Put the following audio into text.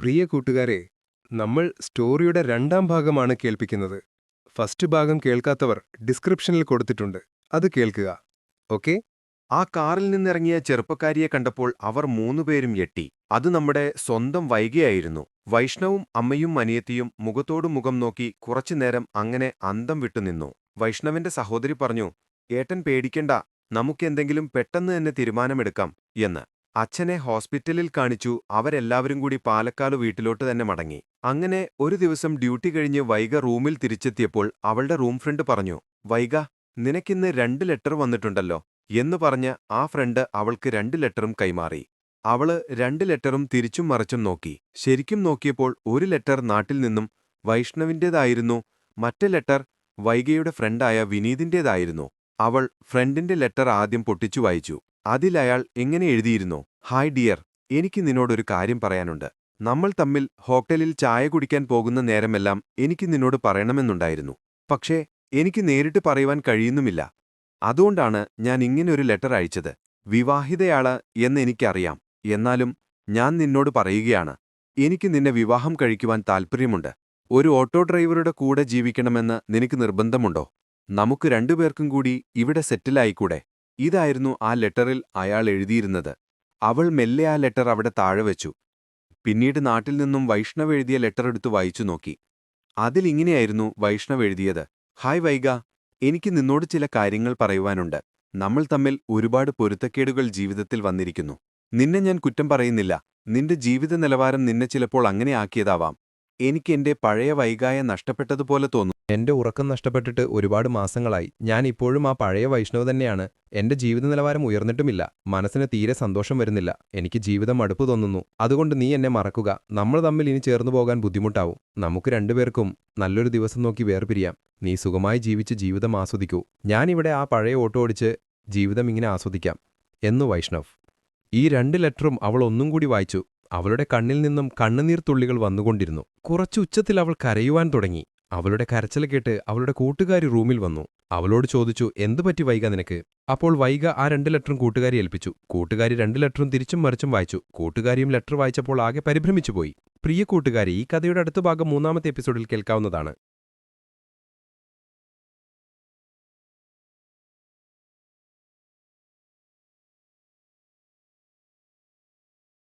പ്രിയ കൂട്ടുകാരെ നമ്മൾ സ്റ്റോറിയുടെ രണ്ടാം ഭാഗമാണ് കേൾപ്പിക്കുന്നത്. ഫസ്റ്റ് ഭാഗം കേൾക്കാത്തവർ ഡിസ്ക്രിപ്ഷനിൽ കൊടുത്തിട്ടുണ്ട് അത് കേൾക്കുക. ഓക്കെ? ആ കാറിൽ നിന്നിറങ്ങിയ ചെറുപ്പക്കാരിയെ കണ്ടപ്പോൾ അവർ മൂന്നുപേരും എട്ടി അത് നമ്മുടെ സ്വന്തം വൈകിയായിരുന്നു. വൈഷ്ണവും അമ്മയും അനിയത്തിയും മുഖത്തോടു മുഖം നോക്കി കുറച്ചുനേരം അങ്ങനെ അന്തം വിട്ടുനിന്നു വൈഷ്ണവിന്റെ സഹോദരി പറഞ്ഞു ഏട്ടൻ പേടിക്കണ്ട നമുക്കെന്തെങ്കിലും പെട്ടെന്ന് തന്നെ തീരുമാനമെടുക്കാം എന്ന്. അച്ഛനെ ഹോസ്പിറ്റലിൽ കാണിച്ചു അവരെല്ലാവരും കൂടി പാലക്കാട് വീട്ടിലോട്ട് തന്നെ മടങ്ങി. അങ്ങനെ ഒരു ദിവസം ഡ്യൂട്ടി കഴിഞ്ഞ് വൈഗ റൂമിൽ തിരിച്ചെത്തിയപ്പോൾ അവളുടെ റൂം ഫ്രണ്ട് പറഞ്ഞു വൈഗ നിനക്കിന്ന് രണ്ട് ലെറ്റർ വന്നിട്ടുണ്ടല്ലോ എന്ന് പറഞ്ഞ് ആ ഫ്രണ്ട് അവൾക്ക് രണ്ട് ലെറ്ററും കൈമാറി. അവൾ രണ്ട് ലെറ്ററും തിരിച്ചും മറിച്ചും നോക്കി. ശരിക്കും നോക്കിയപ്പോൾ ഒരു ലെറ്റർ നാട്ടിൽ നിന്നും വൈഷ്ണവിന്റേതായിരുന്നു മറ്റേ ലെറ്റർ വൈഗയുടെ ഫ്രണ്ടായ വിനീതിന്റേതായിരുന്നു അവൾ ഫ്രണ്ടിന്റെ ലെറ്റർ ആദ്യം പൊട്ടിച്ചു വായിച്ചു. അതിലയാൾ എങ്ങനെ എഴുതിയിരുന്നു? ഹായ് ഡിയർ എനിക്ക് നിന്നോടൊരു കാര്യം പറയാനുണ്ട്. നമ്മൾ തമ്മിൽ ഹോട്ടലിൽ ചായ കുടിക്കാൻ പോകുന്ന നേരമെല്ലാം എനിക്ക് നിന്നോട് പറയണമെന്നുണ്ടായിരുന്നു. പക്ഷേ എനിക്ക് നേരിട്ട് പറയുവാൻ കഴിയുന്നുമില്ല. അതുകൊണ്ടാണ് ഞാൻ ഇങ്ങനൊരു ലെറ്റർ അയച്ചത്. വിവാഹിതയാൾ എന്ന് എനിക്കറിയാം. എന്നാലും ഞാൻ നിന്നോട് പറയുകയാണ്. എനിക്ക് നിന്നെ വിവാഹം കഴിക്കുവാൻ താൽപ്പര്യമുണ്ട്. ഒരു ഓട്ടോ ഡ്രൈവറുടെ കൂടെ ജീവിക്കണമെന്ന് നിനക്ക് നിർബന്ധമുണ്ടോ? നമുക്ക് രണ്ടുപേർക്കും കൂടി ഇവിടെ സെറ്റിലായിക്കൂടെ? ഇതായിരുന്നു ആ ലെറ്ററിൽ അയാൾ എഴുതിയിരുന്നത്. അവൾ മെല്ലെ ആ ലെറ്റർ അവിടെ താഴെ വെച്ചു. പിന്നീട് നാട്ടിൽ നിന്നും വൈഷ്ണവ് എഴുതിയ ലെറ്റർ എടുത്തു വായിച്ചു നോക്കി. അതിലിങ്ങനെയായിരുന്നു വൈഷ്ണവ് എഴുതിയത്. ഹായ് വൈഗ എനിക്ക് നിന്നോട് ചില കാര്യങ്ങൾ പറയുവാനുണ്ട്. നമ്മൾ തമ്മിൽ ഒരുപാട് പൊരുത്തക്കേടുകൾ ജീവിതത്തിൽ വന്നിരിക്കുന്നു. നിന്നെ ഞാൻ കുറ്റം പറയുന്നില്ല. നിന്റെ ജീവിത നിലവാരം നിന്നെ ചിലപ്പോൾ അങ്ങനെ ആക്കിയതാവാം. എനിക്ക് എന്റെ പഴയ വൈകായ നഷ്ടപ്പെട്ടതുപോലെ തോന്നുന്നു എന്റെ ഉറക്കം നഷ്ടപ്പെട്ടിട്ട് ഒരുപാട് മാസങ്ങളായി. ഞാൻ ഇപ്പോഴും ആ പഴയ വൈഷ്ണവ് തന്നെയാണ്. എന്റെ ജീവിത നിലവാരം ഉയർന്നിട്ടുമില്ല. മനസ്സിന് തീരെ സന്തോഷം വരുന്നില്ല. എനിക്ക് ജീവിതം അടുപ്പ് തോന്നുന്നു. അതുകൊണ്ട് നീ എന്നെ മറക്കുക. നമ്മൾ തമ്മിൽ ഇനി ചേർന്നു പോകാൻ ബുദ്ധിമുട്ടാവും. നമുക്ക് രണ്ടുപേർക്കും നല്ലൊരു ദിവസം നോക്കി വേർപിരിയാം. നീ സുഖമായി ജീവിച്ച് ജീവിതം ആസ്വദിക്കൂ. ഞാനിവിടെ ആ പഴയ ഓട്ടോ ഓടിച്ച് ജീവിതം ഇങ്ങനെ ആസ്വദിക്കാം. എന്നു വൈഷ്ണവ്. ഈ രണ്ട് ലെറ്ററും അവൾ ഒന്നും കൂടി വായിച്ചു. അവളുടെ കണ്ണിൽ നിന്നും കണ്ണുനീർ തുള്ളികൾ വന്നുകൊണ്ടിരുന്നു. കുറച്ചു ഉച്ചത്തിൽ അവൾ കരയുവാൻ തുടങ്ങി. അവളുടെ കരച്ചിൽ കേട്ട് അവളുടെ കൂട്ടുകാരി റൂമിൽ വന്നു. അവളോട് ചോദിച്ചു എന്തു പറ്റി വൈക നിനക്ക്? അപ്പോൾ വൈക ആ രണ്ട് ലെറ്ററും കൂട്ടുകാരി ഏൽപ്പിച്ചു. കൂട്ടുകാരി രണ്ട് ലെറ്ററും തിരിച്ചും മറിച്ചും വായിച്ചു. കൂട്ടുകാരിയും ലെറ്റർ വായിച്ചപ്പോൾ ആകെ പരിഭ്രമിച്ചുപോയി. പ്രിയ കൂട്ടുകാരി ഈ കഥയുടെ അടുത്ത ഭാഗം മൂന്നാമത്തെ എപ്പിസോഡിൽ കേൾക്കാവുന്നതാണ്.